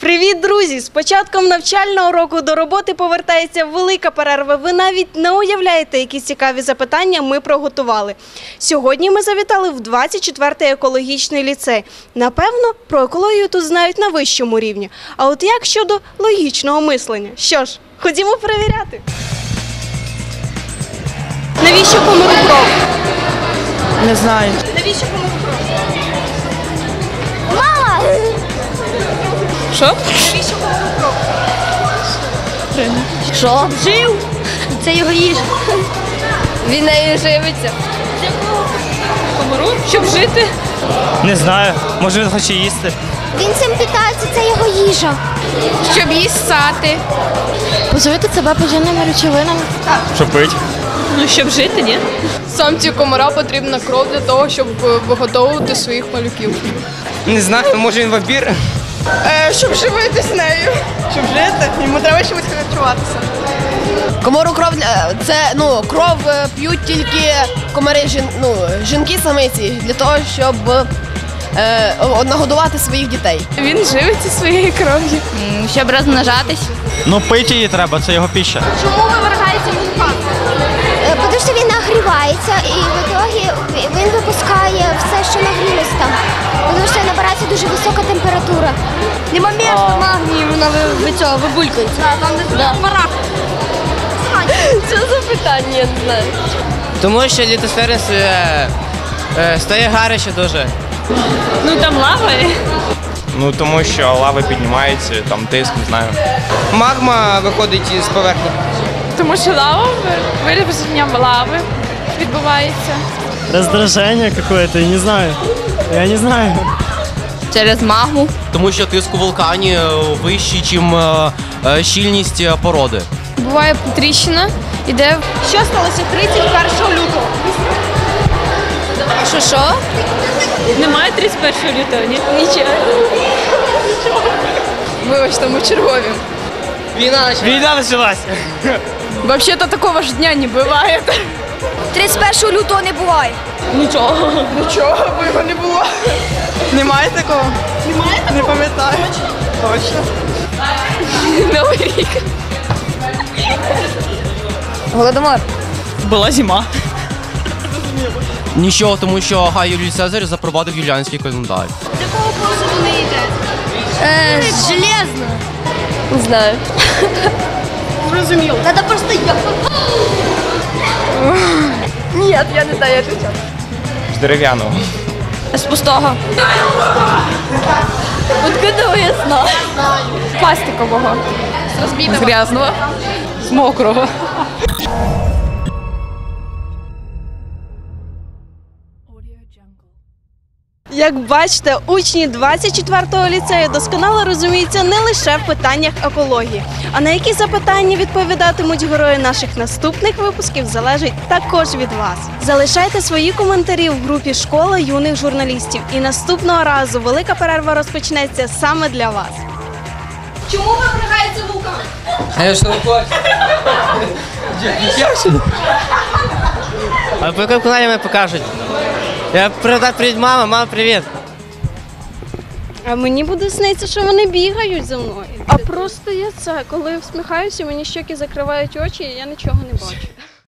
Привіт, друзі! З початком навчального року до роботи повертається велика перерва. Ви навіть не уявляєте, які цікаві запитання ми приготували. Сьогодні ми завітали в 24-й екологічний ліцей. Напевно, про екологію тут знають на вищому рівні. А от як щодо логічного мислення? Що ж, ходімо перевіряти. Навіщо комару кров? Не знаю. Навіщо комару кров? Що? Навіщо комару кров? Що? Жив. Це його їжа. Він нею живиться. Комару, щоб жити. Не знаю, може він хоче їсти. Він цим питається, це його їжа. Щоб їсати. Позовити себе поживними речовинами. Щоб пить. Ну, щоб жити, ні? Самці комара потрібна кров для того, щоб е, виготовувати своїх малюків. Не знаю, може він вампір? Е, щоб живитись нею. Щоб жити, йому треба чимось харчуватися. Комару кров це ну кров е, п'ють тільки комари жін, ну, жінки самиці для того, щоб е, нагодувати своїх дітей. Він живиться своєю кров'ю. Щоб розмножатись. Ну пити її треба, це його піща. Чому вивергається вулкан? Нема місця магнію, вона ви цього вибулькається. Там де комара. Що за питання? Я не знаю. Тому що літосфера е, е, стає гаряче дуже. Ну там лава. Ну тому що лава піднімається, там тиск, не знаю. Магма виходить із поверхні. Тому що лава виробленням лави відбувається. Раздраження какое-то, я не знаю. Я не знаю. Через магму. Тому що тиск у вулкані е, вищий, ніж щільність е, породи. Буває тріщина, іде Що сталося 31 лютого? Що що? Немає 31 лютого, ні? Нічого. вибачте, ми чергові. Війна Війна почалася. Взагалі-то такого ж дня не буває. 31 лютого не буває. Нічого. Нічого, бо його не було. Немає такого? Немає такого? Не пам'ятаю. Точно. Новий рік. Голодомор. Була зима. Нічого, тому що Гай Юлій Цезарь запровадив юліанський календар. З якого посуду не їде? Е, железно. Не знаю. Зрозуміло. Треба просто Ні, я не знаю, я відповідаю. З дерев'яного. З пустого. Откуда я знаю? Пластикового. З. З грязного. З мокрого. Як бачите, учні 24-го ліцею досконало розуміються не лише в питаннях екології, а на які запитання відповідатимуть герої наших наступних випусків залежить також від вас. Залишайте свої коментарі в групі Школа юних журналістів, і наступного разу велика перерва розпочнеться саме для вас. Чому вибригається вулкан? А я що не хочу? А по якому каналі мене покажуть? Я передав привіт мама, мама, привіт. А мені буде сниться, що вони бігають за мною. А просто я це, коли всміхаюся, мені щоки закривають очі, і я нічого не бачу.